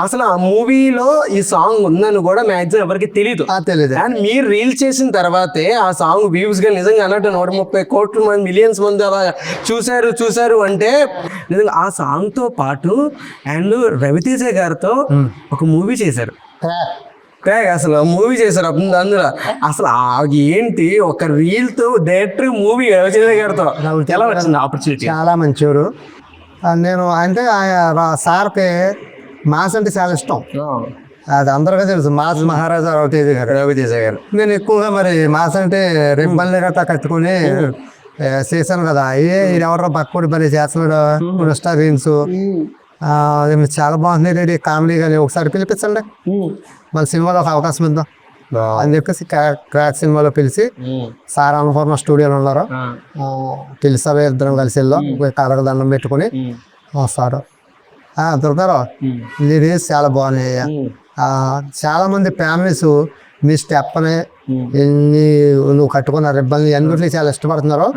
అసలు ఆ మూవీలో ఈ సాంగ్ ఉందని కూడా మ్యాక్సిమం ఎవరికి తెలియదు ఆ, తెలీదు. అండ్ మీరు రీల్ చేసిన తర్వాతే ఆ సాంగ్ వ్యూస్గా నిజంగా అన్నట్టు నూట ముప్పై కోట్ల మంది మిలియన్స్ మంది అలా చూశారు చూశారు అంటే నిజంగా ఆ సాంగ్తో పాటు అండ్ రవితేజ గారితో ఒక మూవీ చేశారు. క్రాక్. అసలు మూవీ చేశారు అప్పుడు అందులో. అసలు ఏంటి ఒక రీల్తో డైరెక్టర్ మూవీ రవితేజ గారితో? ఎలా వచ్చింది ఆపర్చునిటీ చాలా మంచివారు నేను అంటే సార్కి మాస్ అంటే చాలా ఇష్టం. అది అందరికీ తెలుసు. మాస్ మహారాజా రవితేజ గారు రవితేజ గారు. నేను ఎక్కువగా మరి మాస్ అంటే రిబ్బన్లు గట్టా కట్టుకుని చేశాను కదా. ఏ ఇది ఎవరో పక్కడి పని చేస్తున్నాడు. ఇన్స్టా రీల్స్ చాలా బాగుంది రెడీ కామెడీ కానీ ఒకసారి పిలిపించండి. మన సినిమాలో ఒక అవకాశం ఇద్దాం అని చెప్పేసి క్రా- క్రాక్ సినిమాలో పిలిచి సార్ అన్నపూర్ణ స్టూడియోలో ఉన్నారు? ఆ, పిలిచి ఇద్దరం కలిసి వెళ్ళాం కరకు దండం పెట్టుకుని. వస్తారు దొరకారు లిరిక్స్ చాలా బాగున్నాయి. ఆ, చాలా మంది ఫ్యామిలీస్ మీ స్టెప్ అని ఎన్ని నువ్వు కట్టుకున్న రిబ్బన్లు అన్నిటికీ చాలా ఇష్టపడుతున్నారు.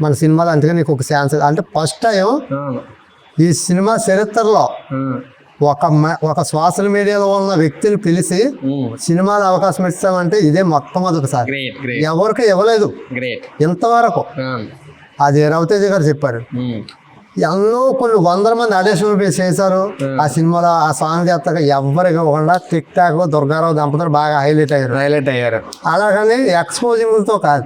మన సినిమాలో అందుకే నీకు ఒక ఛాన్స్ అంటే ఫస్ట్ టైం ఈ సినిమా చరిత్రలో ఒక ఒక సోషల్ మీడియాలో ఉన్న వ్యక్తిని పిలిచి సినిమాలో అవకాశం ఇస్తామంటే ఇదే మొట్టమొదటిసారి. ఎవరికి ఇవ్వలేదు. ఇంతవరకు అది రవితేజ గారు చెప్పారు. ఎన్నో కొన్ని వందల మంది ఆడిషన్ చేశారు. ఆ. సినిమాలో ఆ సాంగ్ చేస్తాక ఎవరికి ఇవ్వకుండా టిక్ టాక్ దుర్గారావు దంపతులు బాగా హైలైట్ అయ్యారు. హైలైట్ అయ్యారు. అలాగని exposing తో కాదు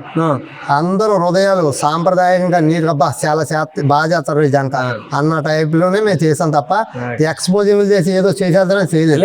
అందరూ హృదయాలు సాంప్రదాయంగా నీట్ అబ్బా చాలా బాగా చేస్తారు ఈ జంట అన్న టైప్లోనే మేము చేసాం తప్ప ఎక్స్పోజింగ్ చేసి ఏదో చేసేద్దామని చేయలేదు.